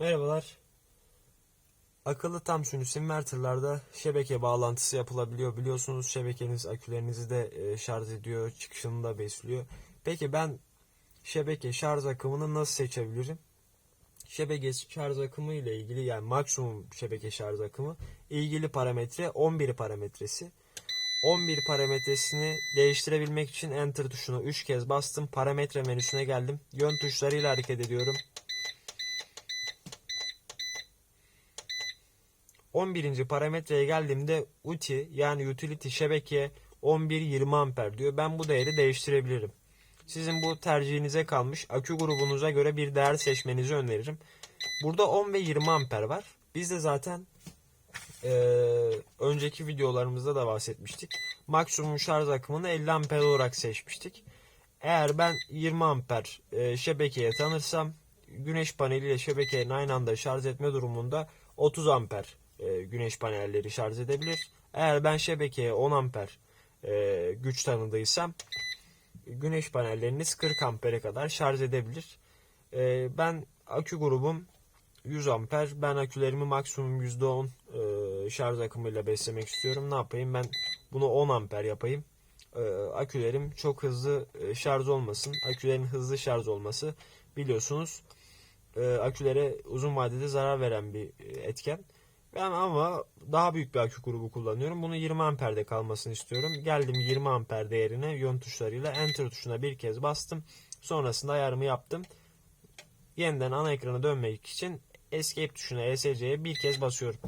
Merhabalar. Akıllı tam sünüs inverterlarda şebeke bağlantısı yapılabiliyor. Biliyorsunuz şebekeniz akülerinizi de e, şarj ediyor, çıkışını da besliyor. Peki ben şebeke şarj akımını nasıl seçebilirim? Şebeke şarj akımı ile ilgili yani maksimum şebeke şarj akımı ilgili parametre 11 parametresi. 11 parametresini değiştirebilmek için enter tuşuna 3 kez bastım. Parametre menüsüne geldim. Yön tuşlarıyla hareket ediyorum. 11. parametreye geldiğimde UTI yani utility şebeke 11-20 amper diyor. Ben bu değeri değiştirebilirim. Sizin bu tercihinize kalmış. Akü grubunuza göre bir değer seçmenizi öneririm. Burada 10 ve 20 amper var. Biz de zaten eee, önceki videolarımızda da bahsetmiştik. Maksimum şarj akımını 50 amper olarak seçmiştik. Eğer ben 20 amper e, şebekeye tanırsam güneş paneliyle şebekenin aynı anda şarj etme durumunda 30 amper e, güneş panelleri şarj edebilir. Eğer ben şebekeye 10 amper e, güç tanıdıysam güneş panelleriniz 40 ampere kadar şarj edebilir. E, ben akü grubum 100 amper. Ben akülerimi maksimum %10 e, şarj akımıyla beslemek istiyorum. Ne yapayım? Ben bunu 10 amper yapayım. E, akülerim çok hızlı şarj olmasın. Akülerin hızlı şarj olması biliyorsunuz e, akülere uzun vadede zarar veren bir etken. Ben ama daha büyük bir akü grubu kullanıyorum. Bunu 20 amperde kalmasını istiyorum. Geldim 20 amper değerine yön tuşlarıyla enter tuşuna bir kez bastım. Sonrasında ayarımı yaptım. Yeniden ana ekrana dönmek için escape tuşuna ESC'ye bir kez basıyorum.